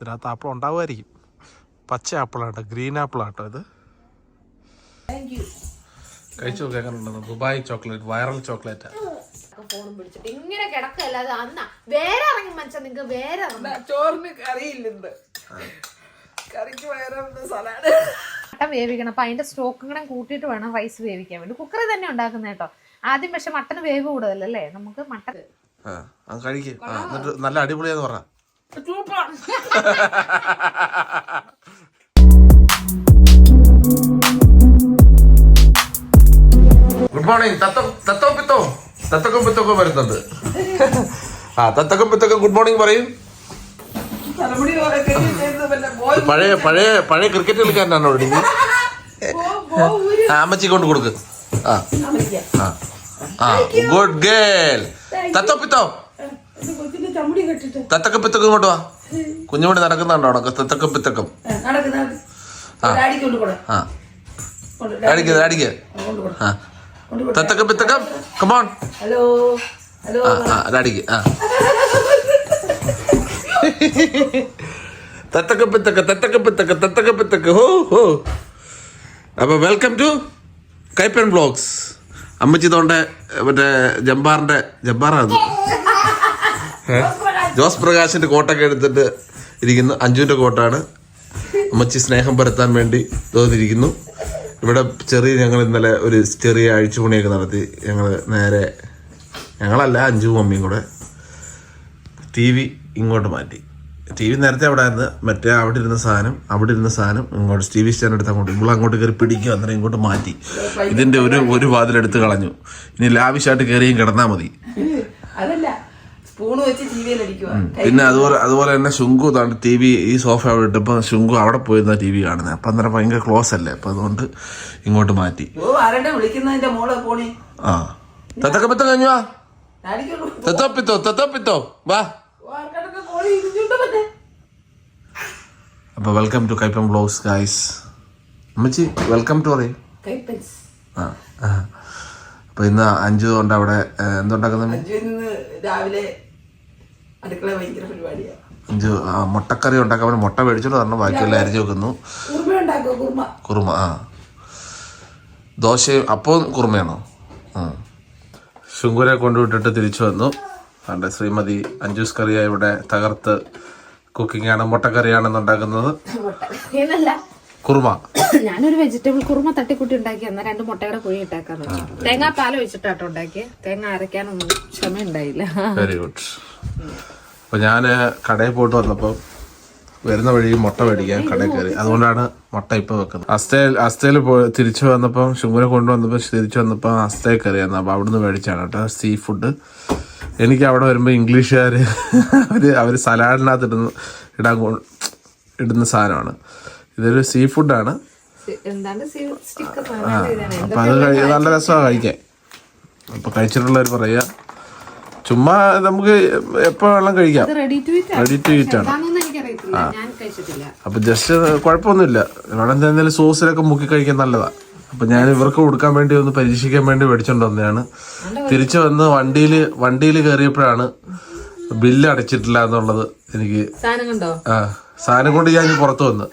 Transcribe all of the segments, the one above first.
ഇതിനകത്ത് ആപ്പിൾ ഉണ്ടാവുമായിരിക്കും. പച്ച ആപ്പിളാട്ടോ ഗ്രീൻ ആപ്പിളാട്ടോ ഇത്. കഴിച്ചു നോക്കി എങ്ങനെയുണ്ടെന്ന് ദുബായ് ചോക്ലേറ്റ് വൈറൽ ചോക്ലേറ്റ് ഫോണും പിടിച്ചിട്ട് ഇങ്ങനെ കിടക്കല്ലാതെ അന്ന. വേറെ ഇറങ്ങി മനസ്സിൽ നിങ്ങക്ക് വേറെ ചോറിന് കറിക്ക് സലാഡ് മട്ടൻ വേവിക്കണം. അപ്പൊ അതിന്റെ സ്റ്റോക്കും കൂടെ കൂട്ടിയിട്ട് വേണം റൈസ് വേവിക്കാൻ വേണ്ടി. കുക്കറിൽ തന്നെ ഉണ്ടാക്കുന്ന കേട്ടോ ആദ്യം പക്ഷെ മട്ടന് വേവ് കൂടുതലല്ലേ? നമുക്ക് മട്ടൻ നല്ല അടിപൊളിയാന്ന് പറ സൂപ്പർ ഗുഡ് മോർണിംഗ് തത്തം തത്തോ പിത്തോ തത്തക്കും പിത്തൊക്കെ വരുന്നുണ്ട്. ആ തത്തക്കും പിത്തൊക്കെ ഗുഡ് മോർണിംഗ് പറയും. പഴയ പഴയ പഴയ ക്രിക്കറ്റ് കളിക്കാരനാണ് അവിടെ ആ അമ്മച്ചി കൊണ്ട് കൊടുക്ക്. ആ ആ ഗുഡ് ഗേൾ തത്തോ പിത്തോ തത്തക്ക പിത്തക്കം ഇങ്ങോട്ട് വാ. കുഞ്ഞുമണി നടക്കുന്നുണ്ടോ അവിടെ? തത്തക്കം പിത്തക്കം. ആ കൊണ്ട് അടിക്ക് അടിക്ക് കൊണ്ട് കൂടെ. ആ. തത്തക്ക പിത്തക്കം. Come on hello hello. ആ ആ അടിക്ക് ആ. തത്തക്ക പിത്തക്ക തത്തക്ക പിത്തക്ക തത്തക്ക പിത്തക്ക. ഹോ ഹോ. അപ്പൊ വെൽക്കം ടു കൈപ്പൻ ബ്ലോഗ്സ് അമ്മച്ചി തോണ്ട മറ്റേ ജബ്ബാറിന്റെ ജമ്പാറാണ് ഏ? ജോസ് പ്രകാശിന്റെ കോട്ടൊക്കെ എടുത്തിട്ട് ഇരിക്കുന്നു. അഞ്ജുവിന്റെ കോട്ടാണ്. അമ്മച്ചി സ്നേഹം പരത്താൻ വേണ്ടി തോന്നിയിരിക്കുന്നു. ഇവിടെ ചെറിയ ഞങ്ങൾ ഇന്നലെ ഒരു ചെറിയ അഴിച്ചുപണിയൊക്കെ നടത്തി. ഞങ്ങൾ നേരെ ഞങ്ങളല്ല അഞ്ചും മമ്മിയും കൂടെ ടി വി ഇങ്ങോട്ട് മാറ്റി. ടി വി നേരത്തെ അവിടെ ആയിരുന്നു. മറ്റേ അവിടെ ഇരുന്ന സാധനം അവിടെ ഇരുന്ന സാധനം ഇങ്ങോട്ട് ടി വി സ്റ്റാൻഡ് എടുത്ത് അങ്ങോട്ട് ഇവിടെ അങ്ങോട്ട് കയറി പിടിക്കുക അന്നേരം ഇങ്ങോട്ട് മാറ്റി. ഇതിന്റെ ഒരു ഒരു വാതിലെടുത്ത് കളഞ്ഞു. ഇനി ലാവിഷായിട്ട് കയറിയും കിടന്നാൽ മതി. അതല്ല സ്പൂണ് വെച്ച് പിന്നെ അതുപോലെ അതുപോലെ തന്നെ ശുങ്കു താണ്ട് ടി വി ഈ സോഫ അവിടെ ഇട്ടപ്പോൾ ശുങ്കു അവിടെ പോയിരുന്ന ടി വി കാണുന്നത് അപ്പം അന്നേരം ഭയങ്കര ക്ലോസ് അല്ലേ? അപ്പം അതുകൊണ്ട് ഇങ്ങോട്ട് മാറ്റി. ഓ ആരണ്ടെ വിളിക്കുന്നതിന്റെ മോളെ പോണി ആ. തത്തക്കപ്പത്ത കഴിഞ്ഞു വാ. തത്തോപ്പിത്തോ വാ. അപ്പോൾ വെൽക്കം ടു കൈപ്പം ബ്ലോഗ്സ് ഗൈസ് അമ്മച്ചി വെൽക്കം ടു പറയും. കൈപ്പൻസ്. ആ ആ. അപ്പോൾ ഇന്ന് അഞ്ചു കൊണ്ട് അവിടെ. എന്തുണ്ടാക്കുന്നത് രാവിലെ അടുക്കള ഭയങ്കര മുട്ടക്കറി ഉണ്ടാക്കാൻ വേണ്ടി മുട്ട മേടിച്ചോണ്ട് പറഞ്ഞു ബാക്കിയെല്ലാം അരിഞ്ഞു വെക്കുന്നു. കുറുമ ആ. ദോശയും അപ്പവും കുറുമയാണോ? ശുങ്കുരെ കൊണ്ടുവിട്ടിട്ട് തിരിച്ചു വന്നു. അവിടെ ശ്രീമതി അഞ്ജൂസ് കറിയ ഇവിടെ തകർത്ത് കുക്കിംഗ് ആണ് മുട്ടക്കറിയാണെന്ന് ഉണ്ടാക്കുന്നത് എന്നല്ല കുറുമ. ഞാനൊരു വെജിറ്റബിൾ കുറുമ തട്ടിക്കുട്ടി ഉണ്ടാക്കി എന്നാ രണ്ട് മുട്ടയുടെ കുഴി ഇട്ടാക്കാൻ തേങ്ങാ പാൽ ഒഴിച്ചിട്ടാട്ടോ ഉണ്ടാക്കിയത് തേങ്ങ അരയ്ക്കാനൊന്നും ക്ഷമ ഉണ്ടായില്ല വെരി ഗുഡ് അപ്പൊ ഞാൻ കടയിൽ പോയിട്ട് വന്നപ്പോൾ വരുന്ന വഴി മുട്ട മേടിക്കാൻ കടയിൽ കയറി. അതുകൊണ്ടാണ് മുട്ട ഇപ്പൊ വെക്കുന്നത്. അസ്തയിൽ അസ്തയിൽ പോയി തിരിച്ചു വന്നപ്പോൾ ശുങ്കുനെ കൊണ്ടുവന്നപ്പോൾ തിരിച്ചു വന്നപ്പോൾ അസ്തയിൽ കയറിയായിരുന്നു അപ്പോൾ അവിടുന്ന് മേടിച്ചാണ് കേട്ടോ സീ ഫുഡ്. എനിക്ക് അവിടെ വരുമ്പോൾ ഇംഗ്ലീഷുകാർ അവർ അവർ സലാഡിനകത്ത് ഇടുന്ന ഇടാൻ ഇടുന്ന സാധനമാണ്. ഇതൊരു സീ ഫുഡാണ്. അപ്പം അത് നല്ല രസമാണ് കഴിക്കാൻ. അപ്പൊ കഴിച്ചിട്ടുള്ളവർ പറയുക ചുമ്മാ നമുക്ക് എപ്പോ വെള്ളം കഴിക്കാം. റെഡി ടു ഈറ്റ് ആണ്. ആ. അപ്പൊ ജസ്റ്റ് കുഴപ്പമൊന്നുമില്ല. വേണം എന്തായാലും സോസിലൊക്കെ മുക്കി കഴിക്കാൻ നല്ലതാ. അപ്പൊ ഞാൻ ഇവർക്ക് കൊടുക്കാൻ വേണ്ടി ഒന്ന് പരീക്ഷിക്കാൻ വേണ്ടി മേടിച്ചോണ്ട് വന്നതാണ് തിരിച്ചു വന്ന് വണ്ടിയിൽ വണ്ടിയിൽ കയറിയപ്പോഴാണ് ബില്ല് അടച്ചിട്ടില്ല എന്നുള്ളത് എനിക്ക്. ആ സാധനം കൊണ്ട് ഞാൻ പുറത്തു വന്ന്.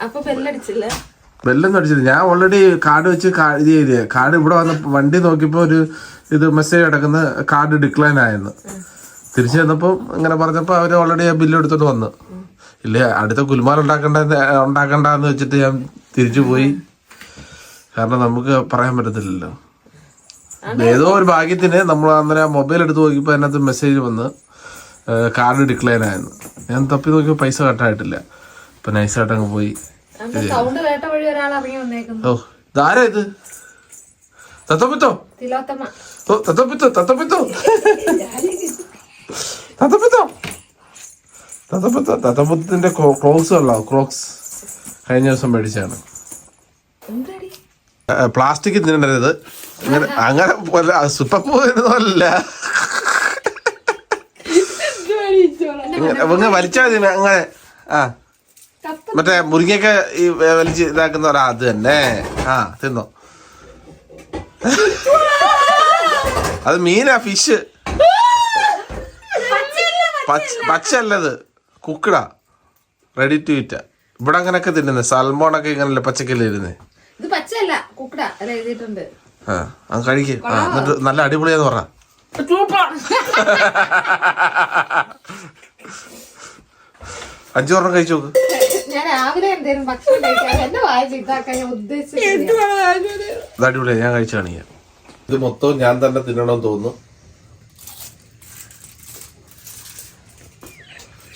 ബെല്ലൊന്നും അടിച്ചില്ല. ഞാൻ ഓൾറെഡി കാർഡ് വെച്ച് കാർഡ് ഇവിടെ വന്ന വണ്ടി നോക്കിയപ്പോ ഒരു ഇത് മെസ്സേജ് അടക്കുന്ന കാർഡ് ഡിക്ലൈൻ ആയെന്ന്. തിരിച്ചു ചെന്നപ്പോൾ ഇങ്ങനെ പറഞ്ഞപ്പോൾ അവർ ഓൾറെഡി ആ ബില്ല് എടുത്തോണ്ട് വന്നു. ഇല്ല അടുത്ത കുൽമാർ ഉണ്ടാക്കണ്ട ഉണ്ടാക്കണ്ടെന്ന് വെച്ചിട്ട് ഞാൻ തിരിച്ചു പോയി. കാരണം നമുക്ക് പറയാൻ പറ്റത്തില്ലല്ലോ. ഏതോ ഒരു ഭാഗ്യത്തിന് നമ്മൾ അന്നേരം മൊബൈൽ എടുത്ത് നോക്കിയപ്പോൾ അതിനകത്ത് മെസ്സേജ് വന്ന് കാർഡ് ഡിക്ലൈൻ ആയെന്ന്. ഞാൻ തപ്പി നോക്കിയപ്പോൾ പൈസ കട്ടായിട്ടില്ല അപ്പം നൈസായിട്ട് അങ്ങ് പോയി. ഓ ഇതാരാ ഇത്? തത്തപ്പിത്തോ? തത്തപ്പിത്തോ തത്തപ്പിത്തോ? തത്തപ്പിത്തോ? തത്തപ്പിത്തോ തത്തപ്പത്തിന്റെ ക്രോക്സ് ഉള്ള ക്രോക്സ് കഴിഞ്ഞ ദിവസം മേടിച്ചാണ് പ്ലാസ്റ്റിക് തിന്നരുത് അങ്ങനെ പോലെ സുപ്പം പോയിരുന്നല്ല ഇങ്ങനെ വലിച്ചാൽ മതി അങ്ങനെ ആ. മറ്റേ മുരിങ്ങയൊക്കെ ഈ വലിച്ച് ഇതാക്കുന്ന ഒരാ അത് തന്നെ. ആ തിന്നോ. അത് മീനാ ഫിഷ്. പച്ച പച്ച അല്ലത് കുക്കിടാ. റെഡി ടു ഈറ്റ് ഇവിടെ അങ്ങനെയൊക്കെ സൽമോൺ ഒക്കെ ഇങ്ങനല്ലേ പച്ചക്കല്ലേ ഇരുന്നേ? ഇത് കുക്കട. എഴുതിയിട്ടുണ്ട്. ആ അത് കഴിക്കും. ആ എന്നിട്ട് നല്ല അടിപൊളിയാന്ന് പറ. അഞ്ചു പറഞ്ഞ കഴിച്ചു നോക്ക്. ഞാൻ രാവിലെ എന്തേലും ഭക്ഷണം കഴിക്കാൻ എന്റെ വായ ചെയ്താക്കാൻ ഞാൻ ഉദ്ദേശിച്ചിട്ടില്ല ഇത് അടിപൊളിയാ ഞാൻ കഴിച്ചു കാണിക്കാം. ഇത് മൊത്തം ഞാൻ തന്നെ തിന്നണമെന്ന് തോന്നുന്നു.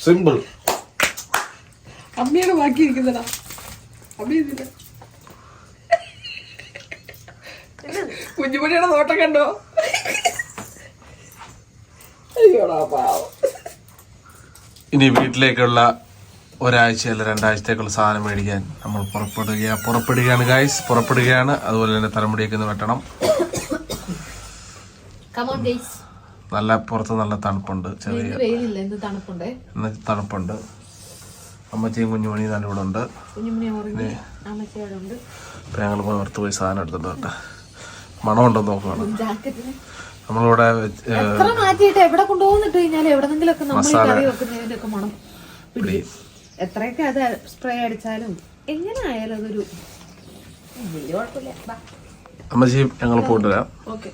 സിമ്പിൾ അമ്മയാണ് ബാക്കി ഇരിക്കുന്നതാ. അമ്മ ഇതില്ല കുഞ്ഞുമണിയുടെ നോട്ടം കണ്ടോ? അയ്യോടാ പാവം. ഇനി വീട്ടിലേക്കുള്ള ഒരാഴ്ച അല്ല രണ്ടാഴ്ചത്തേക്കുള്ള സാധനം മേടിക്കാൻ നമ്മൾ പുറപ്പെടുക പുറപ്പെടുകയാണ് ഗൈസ് പുറപ്പെടുകയാണ്. അതുപോലെ തന്നെ തലമുടിയൊക്കെ ഒന്ന് വെട്ടണം. നല്ല പുറത്ത് നല്ല തണുപ്പുണ്ട്. ചെറിയ തണുപ്പുണ്ടേ? അമ്മച്ചിയും കുഞ്ഞുമണി നല്ല ഇവിടെ ഉണ്ട്. ഇപ്പം ഞങ്ങൾ പുറത്ത് പോയി സാധനം എടുത്തിട്ട് കേട്ടോ മണമുണ്ടോ നോക്കുകയാണ് നമ്മളിവിടെ മസാല. എത്രയൊക്കെ അത് സ്പ്രേ അടിച്ചാലും എങ്ങനെ ആയാലും അതൊരു ഉം, വലിയ കുഴപ്പമില്ല. ബാ. ഞങ്ങൾ പോയിട്ട് വരാം. ഓക്കെ.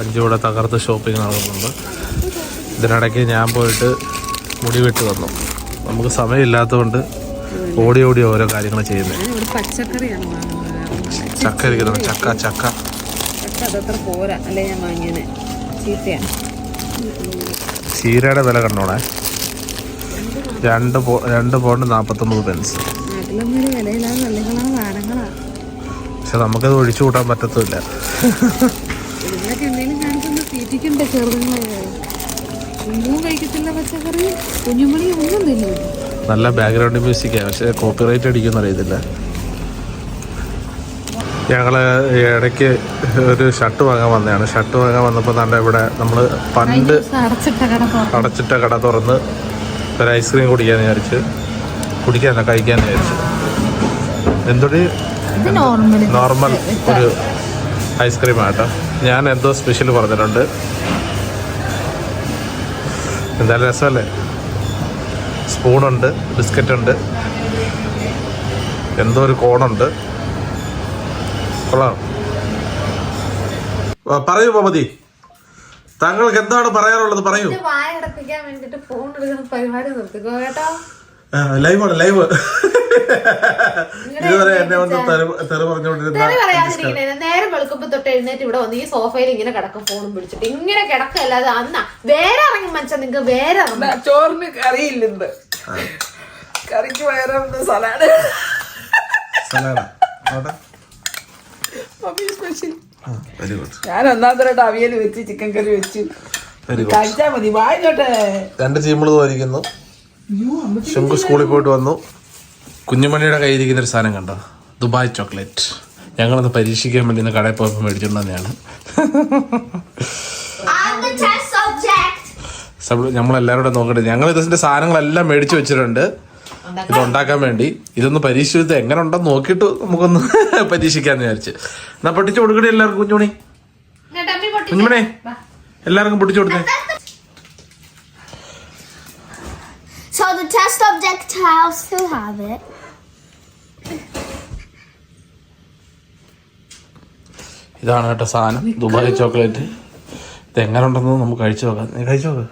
അഞ്ചിവിടെ തകർത്ത് ഷോപ്പിംഗ് നടക്കുന്നുണ്ട്. ഇതിനിടയ്ക്ക് ഞാൻ പോയിട്ട് മുടി വെട്ട് വന്നു. നമുക്ക് സമയമില്ലാത്തതുകൊണ്ട് ഓടി ഓടി ഓരോ കാര്യങ്ങൾ ചെയ്യുന്നത് ചക്ക ഇരിക്കുന്നുണ്ട് ചക്ക ചക്ക. ചീരയുടെ വില കണ്ടോണേ രണ്ട് രണ്ട് പോണ്ട് നാൽപ്പത്തൊമ്പത് പെൻസ് പക്ഷെ നമുക്കത് ഒഴിച്ചു കൂട്ടാൻ പറ്റത്തില്ല. നല്ല ബാക്ക്ഗ്രൗണ്ട് മ്യൂസിക്കാണ് പക്ഷെ കോപ്പിറൈറ്റ് അടിക്കുന്ന അറിയത്തില്ല. ഞങ്ങൾ ഈ ഇടയ്ക്ക് ഒരു ഷർട്ട് വാങ്ങാൻ വന്നതാണ്. ഷർട്ട് വാങ്ങാൻ വന്നപ്പോൾ നല്ല ഇവിടെ നമ്മൾ പണ്ട് അടച്ചിട്ട കട തുറന്ന് ഒരു ഐസ്ക്രീം കുടിക്കാൻ വിചാരിച്ച് കുടിക്കാനല്ല കഴിക്കാൻ വിചാരിച്ചു. എന്തൊരു ഇത് നോർമൽ നോർമൽ ഒരു ഐസ്ക്രീം ആട്ടോ ഞാൻ എന്തോ സ്പെഷ്യൽ പറഞ്ഞിട്ടുണ്ട്. എന്തായാലും രസമല്ലേ? സ്പൂണുണ്ട് ബിസ്ക്കറ്റ് ഉണ്ട് എന്തോ ഒരു കോണുണ്ട്. കൊള്ളാം. പറയൂ മമതി താങ്കൾക്ക് എന്താണ് പറയാറുള്ളത് പറയൂ. അടപ്പിക്കാൻ വേണ്ടിട്ട് ഫോൺ എടുക്കുന്ന പരിപാടി നിർത്തിക്കോ കേട്ടോ? ലൈവാണ് ലൈവ് ഇതുവരെ എന്നെ വന്ന് തെറി- പറഞ്ഞുകൊണ്ടിരുന്ന നേരം വെളുക്കുമ്പോ തൊട്ട് എഴുന്നേറ്റ് ഇവിടെ വന്ന് ഈ സോഫയിൽ ഇങ്ങനെ കിടക്കും ഫോണും പിടിച്ചിട്ട്. ഇങ്ങനെ കിടക്കല്ലാതെ അന്നാ വേറെ ഇറങ്ങി മനുഷ്യൻ നിങ്ങക്ക് വേറെ ചോറിന് കറിയില്ലെന്ന് കറിക്ക് വേറെ സലാഡ്. സലാഡാ? സ്പെഷ്യൽ വെരി ഗുഡ് ഞാൻ ഒന്നാം തരട്ട് അവിയൽ വെച്ച് ചിക്കൻ കറി വെച്ച്. മതി. വായിച്ചോട്ടെ രണ്ട് ചീമ്പിൾ തോന്നിക്കുന്നു ശംഖു സ്കൂളിൽ പോയിട്ട് വന്നു. കുഞ്ഞുമണിയുടെ കയ്യിരിക്കുന്ന ഒരു സാധനം കണ്ടോ? Dubai chocolate. ഞങ്ങളത് പരീക്ഷിക്കാൻ വേണ്ടി ഇന്ന് കടയിൽ പോയപ്പോൾ മേടിച്ചിട്ടുണ്ടെന്നാണ് തന്നെയാണ്. നമ്മളെല്ലാവരും കൂടെ നോക്കട്ടെ. ഞങ്ങൾ ഇതിന്റെ സാധനങ്ങളെല്ലാം മേടിച്ചു വെച്ചിട്ടുണ്ട്. ഇത് ഉണ്ടാക്കാൻ വേണ്ടി. ഇതൊന്ന് പരീക്ഷിച്ചത് എങ്ങനെ ഉണ്ടെന്ന് നോക്കിയിട്ട് നമുക്കൊന്ന് പരീക്ഷിക്കാന്ന് വിചാരിച്ച്. എന്നാ പൊട്ടിച്ചു കൊടുക്കണേ എല്ലാവർക്കും കുഞ്ഞുമണി. കുഞ്ഞുമണി. എല്ലാവർക്കും പൊട്ടിച്ചു കൊടുത്തേ. So the test object I'll still have it. ഇതാണ് കേട്ടോ സാധനം ദുബായ് ചോക്ലേറ്റ്. ഇത് എങ്ങനെ ഉണ്ടെന്ന് നമുക്ക് കഴിച്ചു നോക്കാം. നീ കഴിച്ചു നോക്ക്.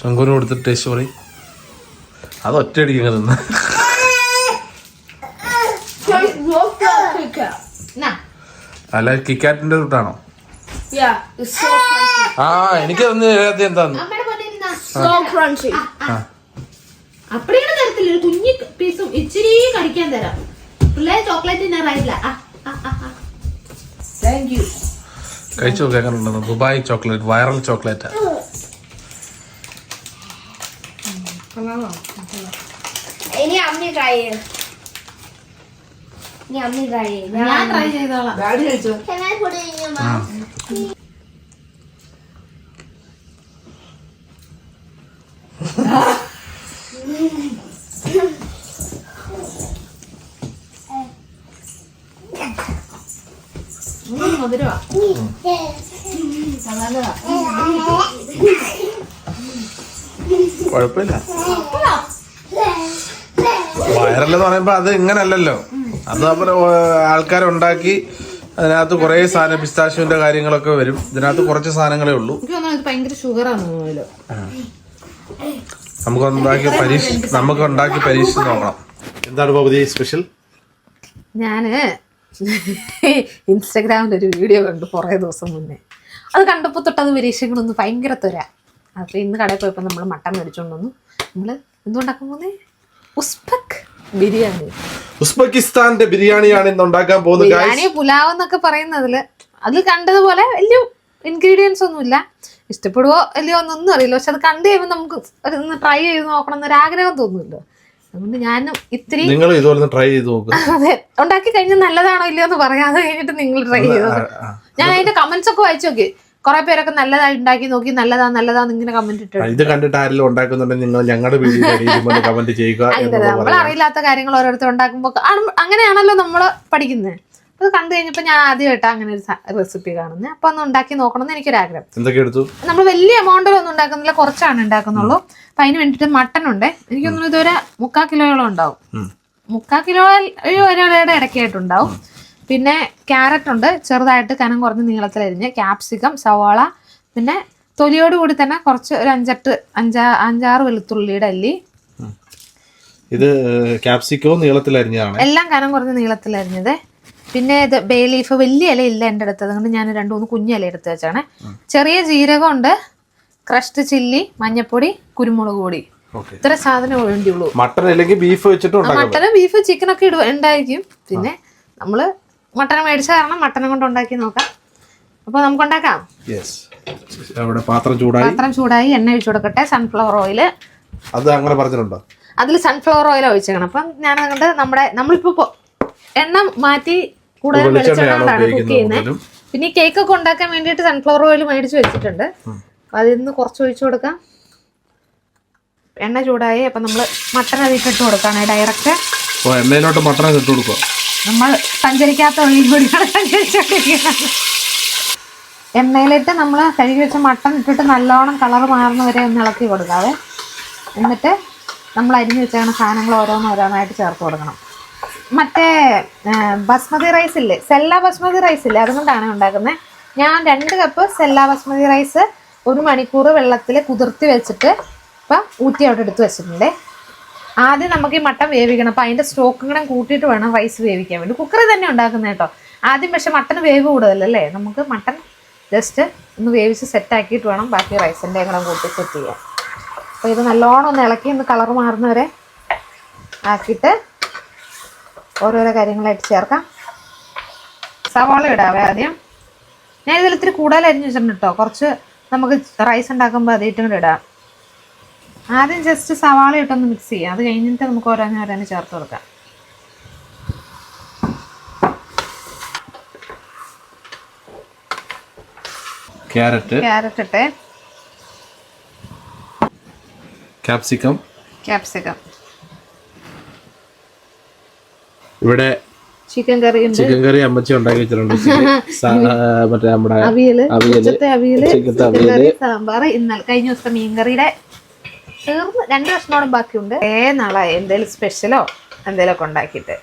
ശങ്കുവിന് കൊടുത്തിട്ട് ടേസ്റ്റ് പറയും. അത് ഒറ്റ ഇങ്ങനെ നിന്ന് അല്ല കിക്കാറ്റിന്റെ തൊട്ടാണോ ആ എനിക്ക് തന്നെ എന്താന്ന്. So crunchy. അപ്പടിയാണ് തരത്തില്ല ഒരു കുഞ്ഞി പീസും ഇച്ചിരി കടിക്കാൻ തരാം. പിള്ളേർ ചോക്ലേറ്റ്. താങ്ക് യു കഴിച്ചു നോക്കാം എങ്ങനെ ഉണ്ടെന്ന്. ദുബായ് ചോക്ലേറ്റ് വൈറൽ ചോക്ലേറ്റ് ഇനി അമ്മ ട്രൈ ചെയ്യും ഇനി അമ്മി ട്രൈ ചെയ്യും ഞാൻ ട്രൈ ചെയ്തോളാം. ഡാഡി കഴിച്ചോ? കുഴപ്പമില്ല. പറയുമ്പോ അത് ഇങ്ങനല്ലല്ലോ. അത് നമ്മൾ ആൾക്കാരുണ്ടാക്കി അതിനകത്ത് കുറേ സാധനം പിസ്താശുവിന്റെ കാര്യങ്ങളൊക്കെ വരും. ഇതിനകത്ത് കുറച്ച് സാധനങ്ങളേ ഉള്ളൂ. നമുക്ക് ഉണ്ടാക്കി പരീക്ഷ നമുക്ക് ഉണ്ടാക്കി പരീക്ഷിച്ച് നോക്കണം. എന്താണ് ഭഗവതി സ്പെഷ്യൽ ഞാൻ ഇൻസ്റ്റഗ്രാമിൽ ഒരു വീഡിയോ കണ്ടു കുറേ ദിവസം മുന്നേ. അത് കണ്ടപ്പോൾ തൊട്ട് അത് പരീക്ഷകളൊന്ന് ഭയങ്കര തുര. അപ്പോൾ ഇന്ന് കടയിൽ പോയപ്പോൾ നമ്മൾ മട്ടൻ മേടിച്ചുകൊണ്ട് വന്നു. നമ്മൾ എന്തുകൊണ്ടാക്കാൻ പോകുന്നേ ഉസ്ബക്ക്. ബിരിയാണി. ഉസ്ബെക്കിസ്ഥാന്റെ ബിരിയാണിയാണ് ഇന്ന് ഉണ്ടാക്കാൻ പോകുന്നത്. ബിരിയാണി പുലാവ് എന്നൊക്കെ പറയുന്നതിൽ അത് കണ്ടതുപോലെ വലിയ ഇൻഗ്രീഡിയൻസ് ഒന്നുമില്ല. ഇഷ്ടപ്പെടുവോ അല്ലയോ എന്നൊന്നും അറിയില്ല. പക്ഷെ അത് കണ്ടു കഴിയുമ്പോൾ നമുക്ക് ഒന്ന് ട്രൈ ചെയ്ത് നോക്കണം എന്നൊരു ആഗ്രഹം തോന്നുമല്ലോ. അതുകൊണ്ട് ഞാനും ഇത്തിരി നിങ്ങൾ ഇതുപോലെ ട്രൈ ചെയ്ത് നോക്കുക അതെ. ഉണ്ടാക്കി കഴിഞ്ഞാൽ നല്ലതാണോ ഇല്ലയോ എന്ന് പറയാതെ കഴിഞ്ഞിട്ട് നിങ്ങൾ ട്രൈ ചെയ്തു. ഞാൻ അതിന്റെ കമന്റ്സ് ഒക്കെ വായിച്ചു നോക്കി. കുറെ പേരൊക്കെ നല്ലതായി ഉണ്ടാക്കി നോക്കി നല്ലതാ നല്ലതാന്ന് ഇങ്ങനെ കമന്റ് ഇട്ടു. ഇത് കണ്ടിട്ട് ആരെങ്കിലും ഉണ്ടാക്കുന്നുണ്ടെങ്കിൽ നിങ്ങൾ ഞങ്ങളുടെ വീഡിയോ കമന്റ് ചെയ്യുക നമ്മൾ അറിയില്ലാത്ത കാര്യങ്ങൾ ഓരോരുത്തർ ഉണ്ടാക്കുമ്പോൾ അങ്ങനെയാണല്ലോ നമ്മൾ പഠിക്കുന്നത് അത് കണ്ടു കഴിഞ്ഞപ്പോൾ ഞാൻ ആദ്യമായിട്ടാണ് അങ്ങനെ ഒരു റെസിപ്പി കാണുന്നത് അപ്പൊ ഒന്ന് ഉണ്ടാക്കി നോക്കണം എന്ന് എനിക്കൊരാഗ്രഹം. എന്തൊക്കെ എടുത്തു? നമ്മൾ വലിയ എമൗണ്ടിലൊന്നും ഉണ്ടാക്കുന്നില്ല കുറച്ചാണ് ഉണ്ടാക്കുന്നുള്ളൂ. അപ്പൊ അതിന് വേണ്ടിയിട്ട് മട്ടൺ ഉണ്ട്. എനിക്കൊന്നും ഇതുവരെ മുക്കാൽ കിലോയോളം ഉണ്ടാവും. മുക്കാൽ കിലോ ഒരാളുടെ ഇടയ്ക്കായിട്ടുണ്ടാവും. പിന്നെ ക്യാരറ്റ് ഉണ്ട് ചെറുതായിട്ട് കനം കുറഞ്ഞ് നീളത്തിലരിഞ്ഞ് ക്യാപ്സിക്കം സവാള പിന്നെ തൊലിയോട് കൂടി തന്നെ കുറച്ച് ഒരു അഞ്ചെട്ട് അഞ്ചാ അഞ്ചാറ് വെളുത്തുള്ളിയുടെ അല്ലി. ഇത് ക്യാപ്സിക്കോ നീളത്തിലരിഞ്ഞതാണ് എല്ലാം കനം കുറഞ്ഞ് നീളത്തിലരിഞ്ഞത് പിന്നെ ഇത് ബേ ലീഫ് വലിയ ഇല ഇല്ല എന്റെ അടുത്ത്. അതുകൊണ്ട് ഞാൻ രണ്ട് മൂന്ന് കുഞ്ഞു ഇല എടുത്ത് വെച്ചാണ്. ചെറിയ ജീരകം ഉണ്ട് ക്രഷ്ഡ് ചില്ലി മഞ്ഞപ്പൊടി കുരുമുളക് പൊടി. ഇത്ര സാധനം വേണ്ടിയുള്ളൂ. മട്ടൺ അല്ലെങ്കിൽ ബീഫ് വെച്ചിട്ട് മട്ടനും ബീഫ് ചിക്കനൊക്കെ ഇടും ഉണ്ടായിരിക്കും. പിന്നെ നമ്മൾ മട്ടൻ മേടിച്ച കാരണം മട്ടനും കൊണ്ട് ഉണ്ടാക്കി നോക്കാം. അപ്പോൾ നമുക്ക് ഉണ്ടാക്കാം. അവിടെ പാത്രം ചൂടായി. പാത്രം ചൂടായി എണ്ണ ഒഴിച്ചു കൊടുക്കട്ടെ. സൺഫ്ലവർ ഓയിൽ അത് അങ്ങനെ പറഞ്ഞിട്ടുണ്ടോ? അതിൽ സൺഫ്ലവർ ഓയിൽ ഒഴിച്ചേക്കണം. അപ്പം ഞാൻ അങ്ങോട്ട് നമ്മുടെ നമ്മളിപ്പോ എണ്ണ മാറ്റി കൂടുതൽ വെളിച്ചെണ്ണ കുക്ക് ചെയ്യുന്നത്. പിന്നെ ഈ കേക്ക് ഒക്കെ ഉണ്ടാക്കാൻ വേണ്ടിയിട്ട് സൺഫ്ലവർ ഓയിൽ മേടിച്ച് വെച്ചിട്ടുണ്ട്. അപ്പൊ അതിൽ നിന്ന് കുറച്ച് ഒഴിച്ചു കൊടുക്കാം. എണ്ണ ചൂടായി അപ്പം നമ്മൾ മട്ടൺ അതിട്ട് ഇട്ട് കൊടുക്കുകയാണ് ഡയറക്റ്റ് എണ്ണയിലോട്ട് മട്ടൺ ഇട്ട് കൊടുക്കുക നമ്മൾ സഞ്ചരിക്കാത്ത വഴി കൂടിയാണ് സഞ്ചരിച്ചുകൊണ്ടിരിക്കുന്നത് എണ്ണയിലിട്ട് നമ്മൾ കഴുകി വെച്ച മട്ടൺ ഇട്ടിട്ട് നല്ലോണം കളർ മാറുന്ന വരെ ഒന്ന് ഇളക്കി കൊടുക്കാതെ എന്നിട്ട് നമ്മൾ അരിഞ്ഞു വെച്ചാണ് സാധനങ്ങൾ ഓരോന്ന് ഓരോന്നായിട്ട് ചേർത്ത് കൊടുക്കണം. മറ്റേ ബസ്മതി റൈസ് ഇല്ലേ? സെല്ല ബസ്മതി റൈസ് ഇല്ലേ? അതുകൊണ്ടാണ് ഉണ്ടാക്കുന്നത് ഞാൻ രണ്ട് കപ്പ് സെല്ല ബസ്മതി റൈസ് ഒരു മണിക്കൂർ വെള്ളത്തിൽ കുതിർത്തി വെച്ചിട്ട് ഇപ്പം ഊറ്റി അവിടെ എടുത്ത് വെച്ചിട്ടുണ്ട്. ആദ്യം നമുക്ക് ഈ മട്ടൻ വേവിക്കണം. അപ്പം അതിന്റെ സ്റ്റോക്കും കൂടെ കൂട്ടിയിട്ട് വേണം റൈസ് വേവിക്കാൻ വേണ്ടി. കുക്കറിൽ തന്നെ ഉണ്ടാക്കുന്നത് കേട്ടോ. ആദ്യം പക്ഷെ മട്ടൻ വേവ് കൂടുതലല്ലേ? നമുക്ക് മട്ടൻ ജസ്റ്റ് ഒന്ന് വേവിച്ച് സെറ്റാക്കിയിട്ട് വേണം ബാക്കി റൈസിന്റെ കൂടെ കൂട്ടി സെറ്റ് ചെയ്യാൻ. അപ്പോൾ ഇത് നല്ലോണം ഒന്ന് ഇളക്കി ഒന്ന് കളർ മാറുന്നവരെ ആക്കിയിട്ട് ഓരോരോ കാര്യങ്ങളായിട്ട് ചേർക്കാം. സവാള ഇടാവേ ആദ്യം. ഞാൻ ഇത്തിരി കൂടുതൽ വെച്ചിട്ടുണ്ട് കേട്ടോ. കുറച്ച് നമുക്ക് റൈസ് ഉണ്ടാക്കുമ്പോൾ അതേറ്റവും കൂടെ ഇടാം. ആദ്യം ജസ്റ്റ് സവാള ഇട്ടൊന്ന് മിക്സ് ചെയ്യാം. അത് കഴിഞ്ഞിട്ട് നമുക്ക് ഓരോന്ന് ഓരോന്ന് ചേർത്ത് കൊടുക്കാം. ക്യാരറ്റ് ക്യാരറ്റ് ഇട്ട്. ക്യാപ്സിക്കം ക്യാപ്സിക്കം ഇവിടെ ചിക്കൻ കറി ചിക്കൻ കറി അമ്മച്ചി ഉണ്ടാക്കി വെച്ചിട്ടുണ്ട്. മറ്റേ നമ്മുടെ അവിയൽ. ഉച്ചത്തെ അവിയൽ ചിക്കൻ അവിയൽ. സാമ്പാർ. ഇന്നലെ കഴിഞ്ഞ ദിവസത്തെ മീൻകറിയുടെ തീർന്ന് രണ്ട് കഷ്ണോളം ബാക്കിയുണ്ട്. ഏ നാളെ എന്തേലും സ്പെഷ്യലോ എന്തേലൊക്കെ ഉണ്ടാക്കിയിട്ട്.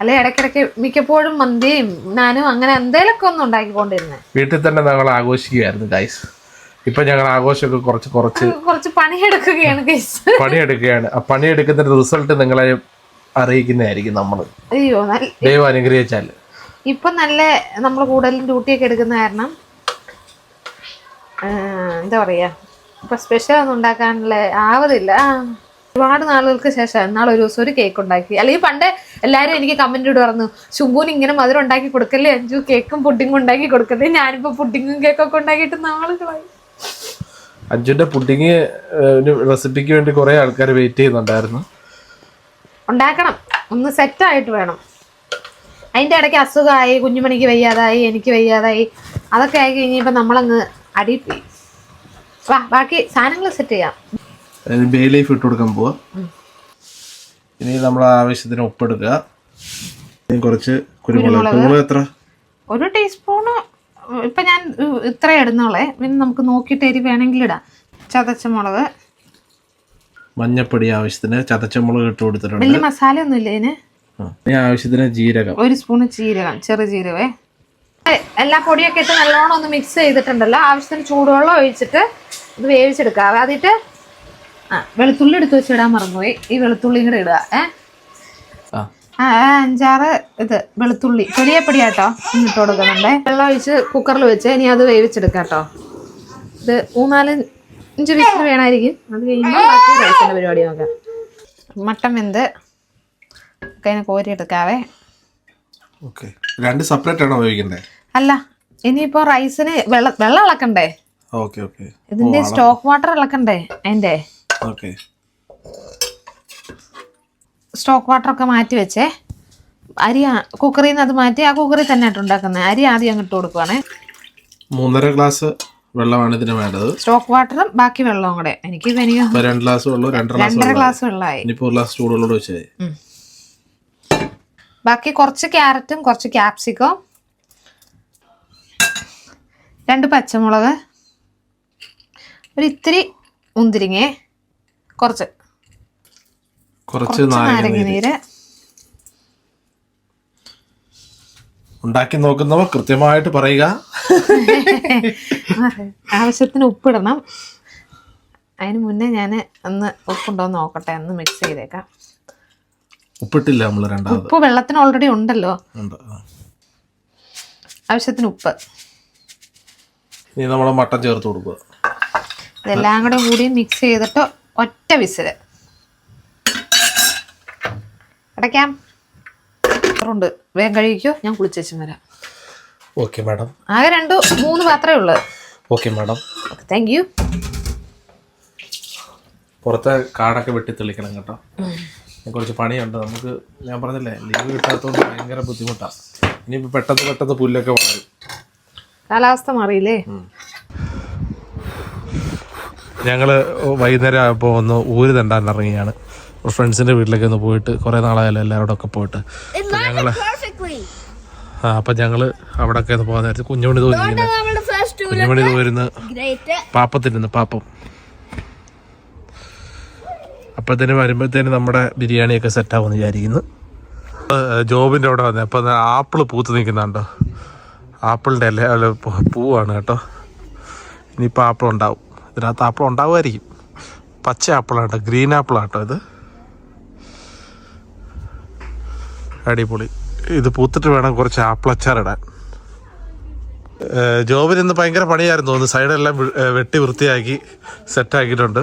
അല്ലെ ഇടക്കിടക്ക് മിക്കപ്പോഴും മന്തിയും ഞാനും അങ്ങനെ എന്തേലൊക്കെ ഒന്ന് ഉണ്ടാക്കിക്കൊണ്ടിരുന്നത് വീട്ടിൽ തന്നെ ഞങ്ങൾ ആഘോഷിക്കുകയായിരുന്നു ഗൈസ് ഇപ്പൊ ഞങ്ങൾ ആഘോഷമൊക്കെ കുറച്ച് കുറച്ച് കുറച്ച് പണിയെടുക്കുകയാണ് ഗൈസ് പണിയെടുക്കുകയാണ്. ആ പണിയെടുക്കുന്നതിന്റെ റിസൾട്ട് നിങ്ങളെ അറിയിക്കുന്നതായിരിക്കും നമ്മൾ അയ്യോ നല്ല ദൈവം അനുഗ്രഹിച്ചാൽ. ഇപ്പൊ നല്ല നമ്മൾ കൂടുതലും ഡ്യൂട്ടിയൊക്കെ എടുക്കുന്ന കാരണം എന്താ പറയാ ഇപ്പൊ സ്പെഷ്യൽ ഒന്നും ഉണ്ടാക്കാനുള്ള ആവതില്ല. ഒരുപാട് നാളുകൾക്ക് ശേഷം എന്നാൾ ഒരു ദിവസം ഒരു കേക്ക് ഉണ്ടാക്കി. അല്ലെങ്കിൽ പണ്ട് എല്ലാവരും എനിക്ക് കമന്റ് ഇട്ട് പറഞ്ഞു ശുംഭൂന് ഇങ്ങനെ മധുരം ഉണ്ടാക്കി കൊടുക്കല്ലേ അഞ്ചു കേക്കും പുഡിങ്ങും ഉണ്ടാക്കി കൊടുക്കല്ലേ? ഞാനിപ്പോ പുഡിങ്ങും കേക്കൊക്കെ ഉണ്ടാക്കിയിട്ട് നാളുകളായി അഞ്ചുന്റെ പുഡിങ് റെസിപ്പിക്ക് വേണ്ടി കുറെ ആൾക്കാർ വെയിറ്റ് ചെയ്യുന്നുണ്ടായിരുന്നു. ഉണ്ടാക്കണം. ഒന്ന് സെറ്റ് ആയിട്ട് വേണം. അതിന്റെ ഇടയ്ക്ക് അസുഖമായി കുഞ്ഞുമണിക്ക് വയ്യാതായി എനിക്ക് വയ്യാതായി അതൊക്കെ ആയി കഴിഞ്ഞപ്പോൾ നമ്മളങ്ങ് അടി പോയി വാ ബാക്കി സാധനങ്ങൾ സെറ്റ് ചെയ്യാം. ബേ ലീഫ് ഇട്ട് കൊടുക്കാൻ പോവാ. ഇനി നമ്മൾ ആവശ്യത്തിന് ഉപ്പെടുക്കുക ഇനി കുറച്ച് കുരുമുളക്. കുരുമുളക്. എത്ര? ഒരു ടീസ്പൂണ് ഇപ്പം ഞാൻ ഇത്ര ഇടുന്നോളെ പിന്നെ നമുക്ക് നോക്കിയിട്ട് എരി വേണമെങ്കിൽ ഇടാം. ചതച്ച മുളക്. മഞ്ഞപ്പൊടി ആവശ്യത്തിന് ചതച്ചമുളക് ഇട്ട് കൊടുത്തിട്ടുണ്ട്. വലിയ മസാല ഒന്നും ഇല്ല ഇതിന്? ഇനി ആവശ്യത്തിന് ജീരകം. ഒരു സ്പൂണ് ജീരകം ചെറു ജീരകേ എല്ലാ പൊടിയൊക്കെ ഇട്ട് നല്ലോണം ഒന്ന് മിക്സ് ചെയ്തിട്ടുണ്ടല്ലോ. ആവശ്യത്തിന് ചൂടുവെള്ളം ഒഴിച്ചിട്ട് ഇത് വേവിച്ചെടുക്കാം അതിട്ട് ആ വെളുത്തുള്ളി എടുത്ത് വെച്ചിടാൻ മറന്നുപോയി. ഈ വെളുത്തുള്ളി കൂടെ ഇടുക ഏ? ആ. അഞ്ചാറ് ഇത് വെളുത്തുള്ളി. ചെറിയ പൊടിയാട്ടോ ഇട്ട് കൊടുക്കുന്നുണ്ട്. വെള്ളം ഒഴിച്ച് കുക്കറിൽ വെച്ച് ഇനി അത് വേവിച്ചെടുക്കാം കേട്ടോ. ഇത് മൂന്നാൽ അഞ്ച് വിസിൽ വേണമായിരിക്കും അത് കഴിയുമ്പോൾ ബാക്കി റൈസിന്റെ പരിപാടി നോക്കാം. മട്ടൻ വെന്ത് ഒക്കെ അതിനെ കോരിയെടുക്കാവേ. ഓക്കെ. രണ്ട് സെപ്പറേറ്റ് ആണോ ഉപയോഗിക്കുന്നത് അല്ല ഇനിയിപ്പോൾ റൈസിന് വെള്ളം വെള്ളം ഇളക്കണ്ടേ ഓക്കെ ഓക്കെ. ഇതിന്റെ സ്റ്റോക്ക് വാട്ടർ ഇളക്കണ്ടേ അതിന്റെ? ഓക്കെ. സ്റ്റോക്ക് വാട്ടർ ഒക്കെ മാറ്റി വെച്ചേ. അരി കുക്കറിൽ നിന്ന് അത് മാറ്റി ആ കുക്കറിൽ തന്നെ ആയിട്ട് ഉണ്ടാക്കുന്നത് അരി ആദ്യം അങ്ങ് ഇട്ട് കൊടുക്കുവാണേ. മൂന്നര ഗ്ലാസ് വെള്ളമാണ് ഇതിന് വേണ്ടത്. സ്റ്റോക്ക് വാട്ടറും ബാക്കി വെള്ളവും കൂടെ. എനിക്ക് രണ്ട് ഗ്ലാസ് വെള്ളം രണ്ടര ഗ്ലാസ് വെള്ളമായി. ഇനിയിപ്പോ ഒരു ഗ്ലാസ് ചൂടുള്ളൂടെ വെച്ചേ ബാക്കി കുറച്ച് ക്യാരറ്റും കുറച്ച് ക്യാപ്സിക്കോ രണ്ട് പച്ചമുളക്. ഒരു ഇത്തിരി കുറച്ച്. കുറച്ച് നാരങ്ങ നീര്. ഉണ്ടാക്കി നോക്കുന്നവ കൃത്യമായിട്ട് പറയുക. ആവശ്യത്തിന് ഉപ്പിടണം. അതിന് മുന്നേ ഞാൻ ഒന്ന് ഉപ്പുണ്ടോ നോക്കട്ടെ ഒന്ന് മിക്സ് ചെയ്തേക്കാം. ഉപ്പിട്ടില്ല നമ്മൾ രണ്ടാമത്. ഉപ്പ് വെള്ളത്തിന് ഓൾറെഡി ഉണ്ടല്ലോ. ഉണ്ട് ആവശ്യത്തിന് ഉപ്പ്. ഇനി നമ്മൾ മട്ടൻ ചേർത്ത് കൊടുക്കുക. ഇതെല്ലാം കൂടെ കൂടി മിക്സ് ചെയ്തിട്ട് ഒറ്റ വിസിൽ. അടയ്ക്കാം. ഉണ്ട്. വേഗം കഴിക്കോ ഞാൻ കുളിച്ചേച്ചും വരാം. ഓക്കെ മാഡം ആകെ രണ്ടു മൂന്ന് പാത്രമേ ഉള്ളൂ. ഓക്കെ മാഡം താങ്ക് യു പുറത്തെ കാടൊക്കെ വെട്ടി തെളിക്കണം കേട്ടോ. കുറച്ച് പണിയുണ്ട്. നമുക്ക് ഞാൻ പറഞ്ഞില്ലേ ലീവ് കിട്ടാത്തതുകൊണ്ട് ഭയങ്കര ബുദ്ധിമുട്ടാണ് ഇനിയിപ്പോൾ പെട്ടെന്ന് പെട്ടെന്ന് പുല്ലൊക്കെ വളരും കാലാവസ്ഥ മാറിയില്ലേ? ഞങ്ങൾ വൈകുന്നേരം ആയപ്പോൾ ഒന്ന് ഊര് തണ്ടാൻ ഇറങ്ങിയാണ് ഫ്രണ്ട്സിന്റെ വീട്ടിലേക്ക് ഒന്ന് പോയിട്ട് കുറേ നാളായാലും എല്ലാവരോടും ഒക്കെ പോയിട്ട് ഞങ്ങൾ. ആ അപ്പം ഞങ്ങൾ അവിടെയൊക്കെ ഒന്ന് പോകാൻ നേരത്തെ കുഞ്ഞുമണി തോന്നിയിരുന്നു കുഞ്ഞുമണി തോരുന്ന. പാപ്പത്തിരുന്ന് പാപ്പം. അപ്പത്തേന് വരുമ്പോഴത്തേന് നമ്മുടെ ബിരിയാണിയൊക്കെ സെറ്റാവും വിചാരിക്കുന്നു. ജോബിന്റെ അവിടെ വന്നത് അപ്പം ആപ്പിൾ പൂത്ത് നിൽക്കുന്നുണ്ടോ? ആപ്പിളിന്റെ അല്ലേ അല്ല പൂവാണ് കേട്ടോ. ഇനിയിപ്പോൾ ആപ്പിൾ ഉണ്ടാവും ഇതിനകത്ത് ആപ്പിൾ ഉണ്ടാവുമായിരിക്കും. പച്ച ആപ്പിളാണ് ഗ്രീൻ ആപ്പിളാട്ടോ ഇത്. അടിപൊളി. ഇത് പൂത്തിട്ട് വേണം കുറച്ച് ആപ്പിൾ അച്ചാർ ഇടാൻ. ഏഹ് ജോബിന് ഇന്ന് ഭയങ്കര പണിയായിരുന്നു. തോന്നുന്നു സൈഡെല്ലാം വെട്ടി വൃത്തിയാക്കി സെറ്റാക്കിയിട്ടുണ്ട്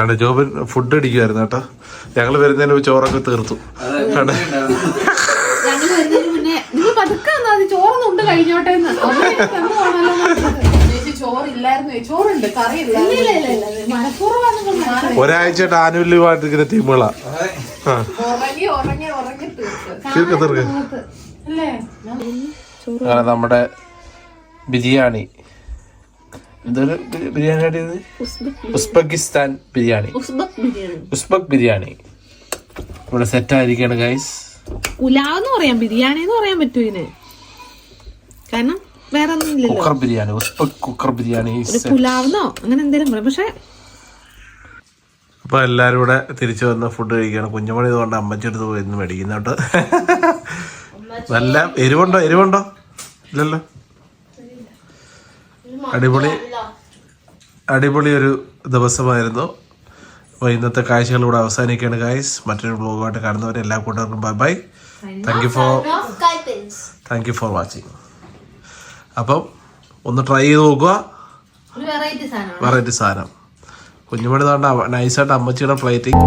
ആണ് ജോബിൻ ഫുഡ് അടിക്കുമായിരുന്നു കേട്ടോ. ഞങ്ങൾ വരുന്നതിന് ചോറൊക്കെ തീർത്തു. ആണ്. ചോറൊന്നും കഴിഞ്ഞോട്ടെ ചോറുണ്ട് കറിയില്ല ഒരാഴ്ചയായിട്ട് ആനുവല്യമായിട്ട് ഇങ്ങനെ ടീമുകളാ അങ്ങനെ നമ്മുടെ ബിരിയാണി. എന്തൊരു ബിരിയാണി ഉസ്ബെക്കിസ്ഥാൻ ബിരിയാണി. ഉസ്ബക് ബിരിയാണി. ഇവിടെ സെറ്റ് ആയിരിക്കാണ് ഗൈസ് എന്ന് പറയാം ബിരിയാണി എന്ന് പറയാൻ പറ്റൂ ഇതിന്. കാരണം വേറെ ഒന്നും ഇല്ലല്ലോ കുക്കർ ബിരിയാണി കുക്കർ ബിരിയാണി ഒരു പുലാവെന്നോ? അങ്ങനെ എന്തെങ്കിലും പറയാം പക്ഷെ അപ്പൊ എല്ലാരും കൂടെ തിരിച്ചു വന്ന് ഫുഡ് കഴിക്കുകയാണ്. കുഞ്ഞുമണി ഇതുകൊണ്ട് അമ്മച്ചെടുത്ത് പോയി ഇന്ന് മേടിക്കുന്ന കേട്ടോ. നല്ല എരിവുണ്ടോ? എരിവുണ്ടോ? ഇല്ലല്ലോ. അടിപൊളി അടിപൊളി ഒരു ദിവസമായിരുന്നു. അപ്പോൾ ഇന്നത്തെ കാഴ്ചകൾ ഇവിടെ അവസാനിക്കുകയാണ് ഗായ്സ് മറ്റൊരു ബ്ലോഗുമായിട്ട് കാണുന്നവരെ എല്ലാ കൂട്ടുകാർക്കും bye bye thank you for. Thank you for watching അപ്പം ഒന്ന് ട്രൈ ചെയ്ത് നോക്കുക. വെറൈറ്റി സാധനം. കുഞ്ഞുമണി തോണ്ട നൈസായിട്ട് അമ്മച്ചിയുടെ പ്ലേറ്റിംഗ്